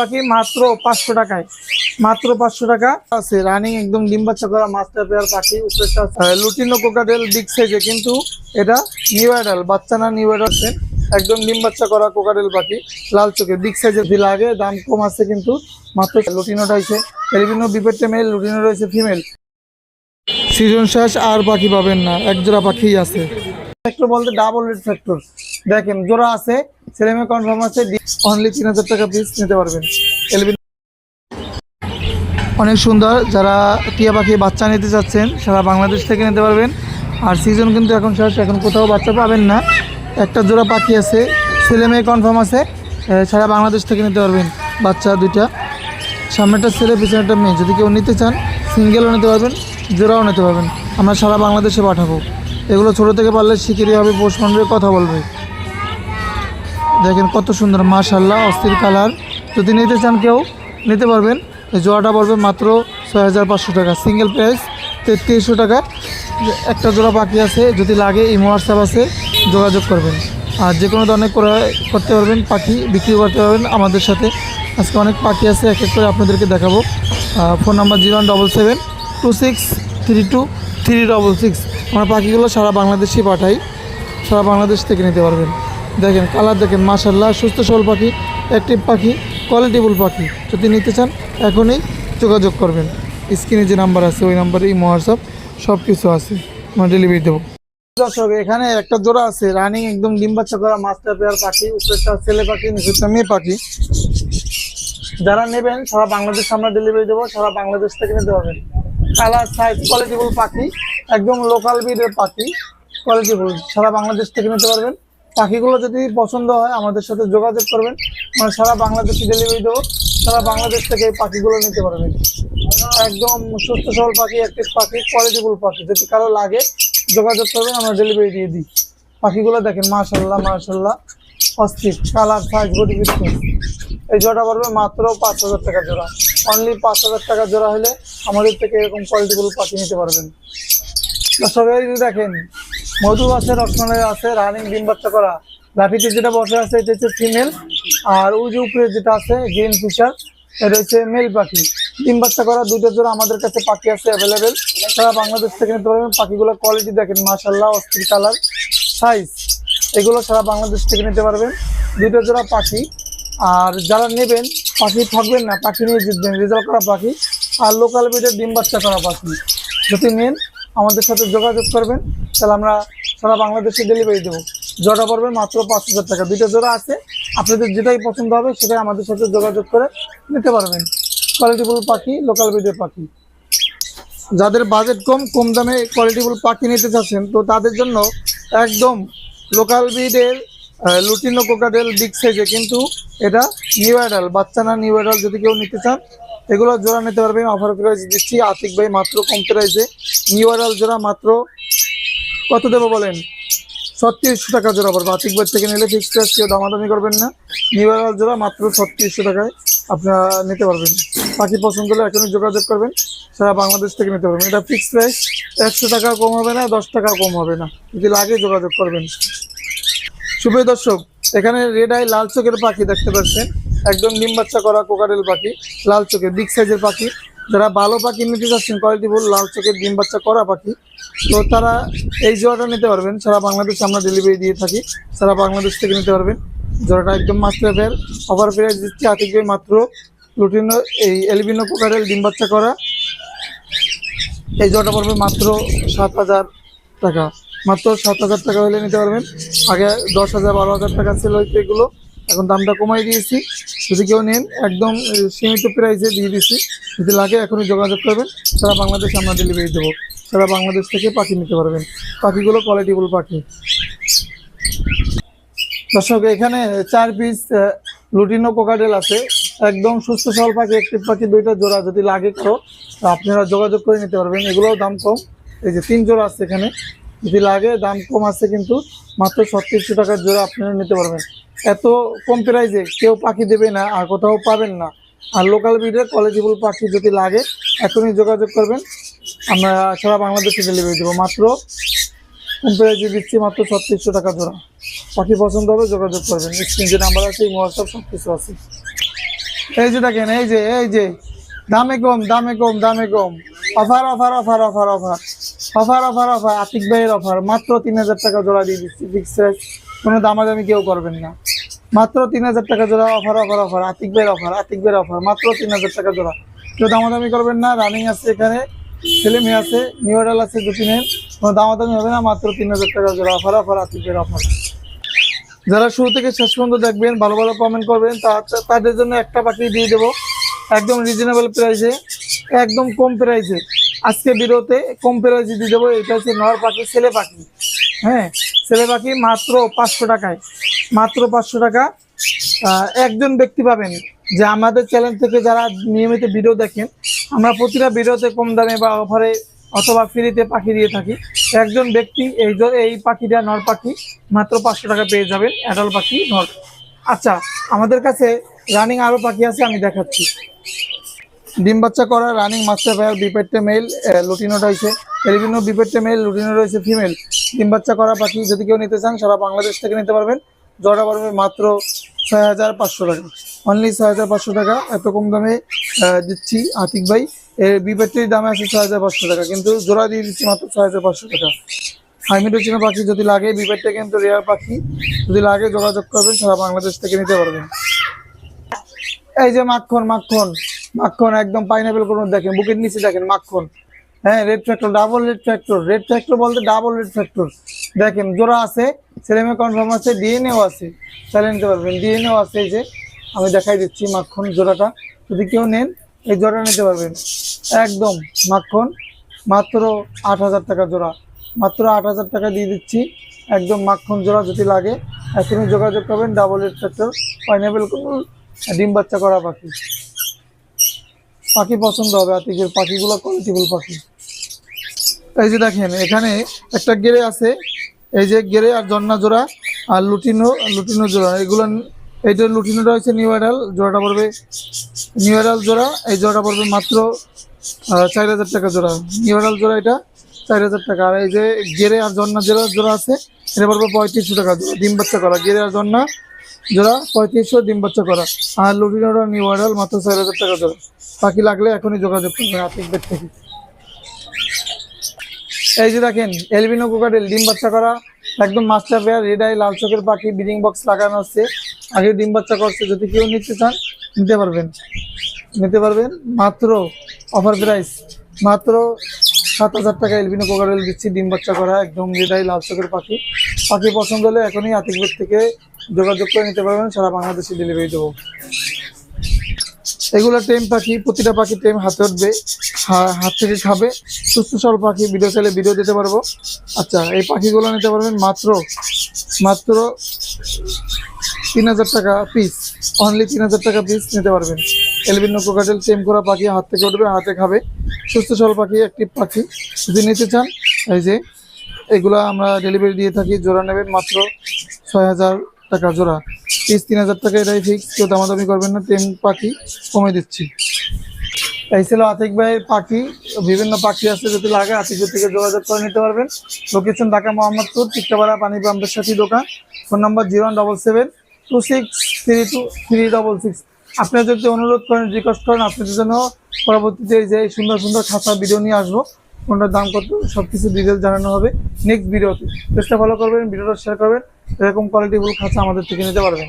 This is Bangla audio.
পাখি মাত্র পাঁচশো টাকায়। মাত্র পাঁচশো টাকা আছে। রানিং একদম ডিম বাচ্চা করা মাস্টার পেয়ার পাখি উপরেটা লুটিনো কোকাটেল বিগ সাইজে কিন্তু এটা নিউ অ্যাডাল বাচ্চা না নিউ অ্যাডাল একদম ডিম বাচ্চা করা কোকাটেল পাখি লাল চোখে বিগ সাইজের দিল আগে দাম কম আছে কিন্তু মাত্র লুটিনোটা হয়েছে বিভিন্ন বিপেটে মেল লুটিনো রয়েছে ফিমেল সিজন শেষ, আর পাখি পাবেন না। এক জোড়া পাখিই আছে। ফ্যাক্টর বলতে ডাবল রেড ফ্যাক্টর দেখেন, জোড়া আছে ছেলে মেয়ে কনফার্ম আছে অনলি তিন হাজার টাকা পিস নিতে পারবেন। এলবি অনেক সুন্দর, যারা টিয়া পাখি বাচ্চা নিতে চাচ্ছেন, সারা বাংলাদেশ থেকে নিতে পারবেন। আর সিজন কিন্তু এখন শেষ, এখন কোথাও বাচ্চা পাবেন না। একটা জোড়া পাখি আছে, ছেলে মেয়ে কনফার্ম আছে সারা বাংলাদেশ থেকে নিতে পারবেন, বাচ্চা দুইটা। সামনেটা ছেলে পিছনেটা মেয়ে, যদি কেউ নিতে চান সিঙ্গেলও নিতে পারবেন, জোড়াও নিতে পারবেন। আমরা সারা বাংলাদেশে পাঠাবো। এগুলো ছোটো থেকে পারলে শিখিরি হবে পোষ মানবে কথা বলবে। দেখেন কত সুন্দর মাশাল্লাহ অস্থির কালার। যদি নিতে চান কেউ নিতে পারবেন। এই জোড়াটা পড়বে মাত্র ছয় হাজার পাঁচশো টাকা। সিঙ্গেল প্রাইস তেত্রিশশো টাকা। একটা জোড়া পাখি আছে, যদি লাগে ইমো হোয়াটসঅ্যাপ আছে, যোগাযোগ করবেন। আর যে কোনো ধরনের করতে পারবেন, পাখি বিক্রি করতে পারবেন আমাদের সাথে। আজকে অনেক পাখি আছে, এক এক করে আপনাদেরকে দেখাবো। Phone number zero one double seven two six three two three double six. আমরা পাখিগুলো সারা বাংলাদেশেই পাঠাই। সারা বাংলাদেশ থেকে নিতে পারবেন। দেখেন কালার দেখেন মাশাল্লাহ সুস্থ সবল পাখি অ্যাক্টিভ পাখি কোয়ালিটিফুল পাখি। যদি নিতে চান, এখনই যোগাযোগ করবেন। স্ক্রিনে যে নাম্বার আছে, ওই নাম্বারে এই হোয়াটসঅ্যাপ সব কিছু আছে। আমরা ডেলিভারি দেবো। দর্শক, এখানে একটা জোড়া আছে রানিং একদম ডিম বাচ্চা করা মাস্টার পেয়ার পাখি উপরেরটা ছেলে পাখি নিচেরটা মেয়ে পাখি। যারা নেবেন, সারা বাংলাদেশ আমরা ডেলিভারি দেবো, সারা বাংলাদেশ থেকে নিতে পারবেন। কালার সাইজ কোয়ালিটিফুল পাখি, একদম লোকাল ব্রিডের পাখি কোয়ালিটিফুল সারা বাংলাদেশ থেকে নিতে পারবেন। পাখিগুলো যদি পছন্দ হয়, আমাদের সাথে যোগাযোগ করবেন। আমরা সারা বাংলাদেশে ডেলিভারি দেবো। সারা বাংলাদেশ থেকে এই পাখিগুলো নিতে পারবেন। একদম সুস্থ সবল পাখি একটি পাখি কোয়ালিটিফুল পাখি। যদি কারও লাগে, যোগাযোগ করবেন, আমরা ডেলিভারি দিয়ে দিই। পাখিগুলো দেখেন মাশাল্লাহ মাশাল্লাহ অস্থির, কালার সাইজ বডি ফিটনেস এই জোড়া পড়বে মাত্র পাঁচ হাজার টাকা জোড়া। অনলি পাঁচ হাজার টাকা জোড়া হলে আমাদের থেকে এরকম কোয়ালিটিফুল পাখি নিতে পারবেন। যে দেখেন মধু আছে, রসমালাই আছে, রানিং ডিম বাচ্চা করা। লাঠিতে যেটা বসে আছে, এটা হচ্ছে ফিমেল। আর ওই যে উপরে যেটা আছে, গ্রিন ফিশার, এটা হচ্ছে মেল পাখি। ডিম বাচ্চা করা দুইটা জোড়া আমাদের কাছে পাখি আছে অ্যাভেলেবেল সারা বাংলাদেশ থেকে নিতে পারবেন। পাখিগুলোর কোয়ালিটি দেখেন মাশাল্লাহ অস্থির কালার সাইজ এগুলো সারা বাংলাদেশ থেকে নিতে পারবেন। দুইটা জোড়া পাখি। আর যারা নেবেন, পাখি থাকবেন না, পাখি নিয়ে জিতবেন। রেজাল্ট করা পাখি। আর লোকাল ব্রিডের ডিম বাচ্চা করা পাখি। যদি নেন আমাদের সাথে যোগাযোগ করবেন, তাহলে আমরা সারা বাংলাদেশে ডেলিভারি দেবো। জোড়া পড়বে মাত্র পাঁচ হাজার টাকা। দুইটা জোড়া আছে আপনাদের যেটাই পছন্দ হবে সেটাই আমাদের সাথে যোগাযোগ করে নিতে পারবেন। কোয়ালিটিফুল পাখি লোকাল ব্রিডের পাখি। যাদের বাজেট কম কম দামে কোয়ালিটিফুল পাখি নিতে চাচ্ছেন, তো তাদের জন্য একদম লোকাল ব্রিডের লুটিনো কোকাডেল বিগ সাইজে কিন্তু এটা নিউ অ্যাডাল বাচ্চা না নিউ অ্যাডাল যদি কেউ নিতে চান এগুলো জোড়া নিতে পারবেন অফার প্রাইস দিচ্ছি। আতিক ভাই মাত্র কম প্রাইসে নিউ অ্যাডাল জোড়া মাত্র কত দেবো বলেন? ছত্রিশশো টাকা জোড়া পড়বে। আতিক ভাই থেকে নিলে ফিক্সড প্রাইস কেউ দামাদামি করবেন না। নিউ অ্যাডাল জোড়া মাত্র ছত্রিশশো টাকায় আপনারা নিতে পারবেন। পাখি পছন্দ হলে এখনই যোগাযোগ করবেন। সারা বাংলাদেশ থেকে নিতে পারবেন। এটা ফিক্সড প্রাইস একশো টাকা কম হবে না, দশ টাকা কম হবে না। যদি লাগে যোগাযোগ করবেন। সুপ্রিয় দর্শক, এখানে রেড আই লাল চোখের পাখি দেখতে পাচ্ছেন। একদম ডিম বাচ্চা করা কোকারেল পাখি, লাল চোখের বিগ সাইজের পাখি। যারা ভালো পাখি নিতে চাচ্ছেন কোয়ালিটিফুল লাল চোখের ডিম বাচ্চা করা পাখি। তো তারা এই জোড়াটা নিতে পারবেন। সারা বাংলাদেশে আমরা ডেলিভারি দিয়ে থাকি। সারা বাংলাদেশ থেকে নিতে পারবেন। জোড়াটা একদম মাস্টার ফেয়ার অফার প্রাইস দিচ্ছি ভাই মাত্র লুটিনো, এই এলবিনো কোকারেল ডিম বাচ্চা করা। এই জোড়াটা পড়বে মাত্র সাত হাজার টাকা। মাত্র সাত হাজার টাকা হলে নিতে পারবেন। আগে দশ হাজার, বারো হাজার টাকা ছিল এগুলো এখন দামটা কমাই দিয়েছি। যদি কেউ নেন, একদম সীমিত প্রাইসে দিয়ে দিচ্ছি যদি লাগে, এখনই যোগাযোগ করবেন। সারা বাংলাদেশে আমরা ডেলিভারি দেবো। সারা বাংলাদেশ থেকে পাখি নিতে পারবেন। পাখিগুলো কোয়ালিটিফুল পাখি। দর্শক, এখানে চার পিস লুটিনো কোকাডেল আছে। একদম সুস্থ সবল পাখি, একটি পাখি, দুইটা জোড়া যদি লাগে তো আপনারা যোগাযোগ করে নিতে পারবেন। এগুলোও দাম কম। এই যে তিন জোড়া আছে এখানে। যদি লাগে, দাম কম আছে কিন্তু মাত্র ছত্রিশশো টাকার জোড়া আপনারা নিতে পারবেন। এত কম প্রাইসে কেউ পাখি দেবে না, আর কোথাও পাবেন না। আর লোকাল ব্রিডের কোয়ালিটিফুল পাখি যদি লাগে, এখনই যোগাযোগ করবেন। আমরা সারা বাংলাদেশে ডেলিভারি দেবো। মাত্র কম প্রাইসে দিচ্ছি মাত্র ছত্রিশশো টাকা জোড়া পাখি পছন্দ হবে, যোগাযোগ করবেন। স্ক্রিন যে নাম্বার আছে, এই হোয়াটসঅ্যাপ সব কিছু আছে। এই যে দেখেন, এই যে এই যে, দামে কম দামে কম দামে কম। Offer offer offer offer offer. Offer offer offer. Atik ভাইয়ের অফার। মাত্র তিন হাজার টাকা জোড়া দিয়ে দিচ্ছি। ফিক্স কোনো দামাদামি কেউ করবেন না। মাত্র তিন হাজার টাকা জোড়া অফার অফার অফার আতিক বের অফার আতিক বের অফার মাত্র তিন হাজার টাকা জোড়া। কেউ দামাদামি করবেন না রানিং আছে এখানে, ছেলে মেয়ে আছে নিউ অর্ডার আছে, দু তিনের, কোনো দামাদামি হবে না, মাত্র তিন হাজার টাকা জোড়া অফার অফার আতিক ভাইয়ের অফার যারা শুরু থেকে শেষ পর্যন্ত দেখবেন, ভালো ভালো কমেন্ট করবেন তাদের জন্য একটা পাখি দিয়ে দেবো, একদম রিজনেবল প্রাইসে একদম কম প্রাইসে আজকে বিরোতে কম প্রাইসে দিয়ে দেবো, এটা হচ্ছে নর পাখি, ছেলে পাখি। হ্যাঁ ছেলে পাখি মাত্র পাঁচশো টাকায়। মাত্র পাঁচশো টাকা। একজন ব্যক্তি পাবেন যে আমাদের চ্যানেল থেকে যারা নিয়মিত ভিডিও দেখেন, আমরা প্রতিটা ভিডিওতে কম দামে বা অফারে অথবা ফ্রিতে পাখি দিয়ে থাকি। একজন ব্যক্তি এই এই পাখিটা নর পাখি, মাত্র পাঁচশো টাকা পেয়ে যাবেন অ্যাডাল পাখি, নর। আচ্ছা আমাদের কাছে রানিং আরও পাখি আছে, আমি দেখাচ্ছি। ডিম বাচ্চা করা রানিং মাস্টার ভাইয়ার বিপেটে মেল লুটিনো রয়েছে বিভিন্ন বিপেটে মেল লুটিনো রয়েছে ফিমেল ডিম বাচ্চা করা পাখি যদি কেউ নিতে চান, সারা বাংলাদেশ থেকে নিতে পারবেন। জোড়া পড়বে মাত্র ছয় হাজার পাঁচশো টাকা। অনলি ছয় হাজার পাঁচশো টাকা। এত কম দামে দিচ্ছি আতিক ভাই। এর বিপেটটির দামে আছে ছয় হাজার পাঁচশো টাকা। কিন্তু জোড়া দিয়ে দিচ্ছি মাত্র ছয় হাজার পাঁচশো টাকা। হাইমিডোচিনা পাখি যদি লাগে বিপেটটা কিন্তু রেয়ার পাখি যদি লাগে, যোগাযোগ করবেন, সারা বাংলাদেশ থেকে নিতে পারবেন। এই যে মাখন মাখন মাখন, একদম পাইনাপেল কোনো দেখেন, বুকের নিচে দেখেন মাখন। হ্যাঁ red factor double red factor red factor বলতে ডাবল রেড ফ্যাক্টর দেখেন, জোড়া আছে ছেলে মেয়ে কনফার্ম আছে ডিএনএও আছে চালিয়ে নিতে পারবেন। ডিএনএও আছে যে, আমি দেখাই দিচ্ছি মাখন জোড়াটা। যদি কেউ নেন, এই জোড়া নিতে পারবেন। একদম মাখন, মাত্র আট হাজার টাকা জোড়া। মাত্র আট হাজার টাকা দিয়ে দিচ্ছি। একদম মাখন জোড়া যদি লাগে, এখনই যোগাযোগ করবেন ডাবল রেড ফ্যাক্টর পাইনাপেল ডিম বাচ্চা করা পাখি। পাখি পছন্দ হবে, আতিকের পাখিগুলো কোয়ালিটিফুল পাখি। এই যে দেখেন, এখানে একটা গেরে আছে। এই যে গেরে আর জন্না জোড়া আর লুটিনো লুটিনো জোড়া। এগুলো এইটা লুটিনোটা হচ্ছে নিউ অ্যাডাল, জোড়াটা পড়বে নিউ অ্যাডাল জোড়া। এই জোড়াটা পড়বে মাত্র চার হাজার টাকা জোড়া। নিউ অ্যাডাল জোড়া এটা, চার হাজার টাকা। আর এই যে গেরে আর জন্না জোড়া জোড়া আছে, এটা পড়বে পঁয়ত্রিশশো টাকা ডিম বাচ্চা করা। গেরে আর জন্না জোড়া, পঁয়ত্রিশশো ডিম বাচ্চা করা। আর লুটিনোটা নিউ অ্যাডাল, মাত্র চার হাজার টাকা জোড়া। পাখি লাগলে এখনই যোগাযোগ করবেন আতিকদের থেকে। এই যে দেখেন এলবিনো কোকাটেল ডিম বাচ্চা করা, একদম মাস্টার পেয়ার রেড আই লাল চোখের পাখি ব্রিডিং বক্স লাগানো আছে। আগে ডিম বাচ্চা করছে, যদি কেউ নিতে চান, নিতে পারবেন। নিতে পারবেন, মাত্র অফার প্রাইস মাত্র সাত হাজার টাকা এলবিনো কোকাটেল দিচ্ছি, ডিম বাচ্চা করা, একদম রেড আই লাল চোখের পাখি। পাখি পছন্দ হলে এখনই আতিকবের থেকে যোগাযোগ করে নিতে পারবেন, সারা বাংলাদেশে ডেলিভারি দেবো। এগুলো টেম পাখি, প্রতিটা পাখি টেম হাতে উঠবে হাত থেকে খাবে। সুস্থ সবল পাখি ভিডিও চাইলে ভিডিও দিতে পারব। আচ্ছা এই পাখিগুলো নিতে পারবেন মাত্র মাত্র তিন হাজার টাকা পিস অনলি তিন হাজার টাকা পিস নিতে পারবেন। এলবিনো কোকাটেল টেম করা পাখি হাত থেকে উঠবে, হাতে খাবে। সুস্থ সল পাখি, একটি পাখি। যদি নিতে চান, এই যে, এগুলো আমরা ডেলিভারি দিয়ে থাকি, জোড়া নেবেন মাত্র ছয় হাজার টাকা জোড়া। পিস তিন হাজার টাকা এটাই ফিক্স কেউ দামাদামি করবেন না, টেম পাখি কমে দিচ্ছি। এই ছিল আতিক ভাইয়ের পাখি। বিভিন্ন পাখি আছে, যদি লাগে আতিকের থেকে যোগাযোগ করে নিতে পারবেন। লোকেশন ঢাকা মোহাম্মদপুর চিত্তাপাড়া পানি পাম্পের সাথে দোকান। Phone number zero one double seven two six three two three double six আপনারা যদি অনুরোধ করেন রিকোয়েস্ট করেন, আপনাদের জন্য পরবর্তীতে এই যে সুন্দর সুন্দর খাতা ভিডিও নিয়ে আসব। কোনটার দাম কত সব কিছু ডিটেল জানানো হবে নেক্সট ভিডিওতে চেষ্টা ফলো করবেন ভিডিওটা শেয়ার করবেন। এরকম কোয়ালিটিফুল খাঁচা আমাদের থেকে নিতে পারবেন।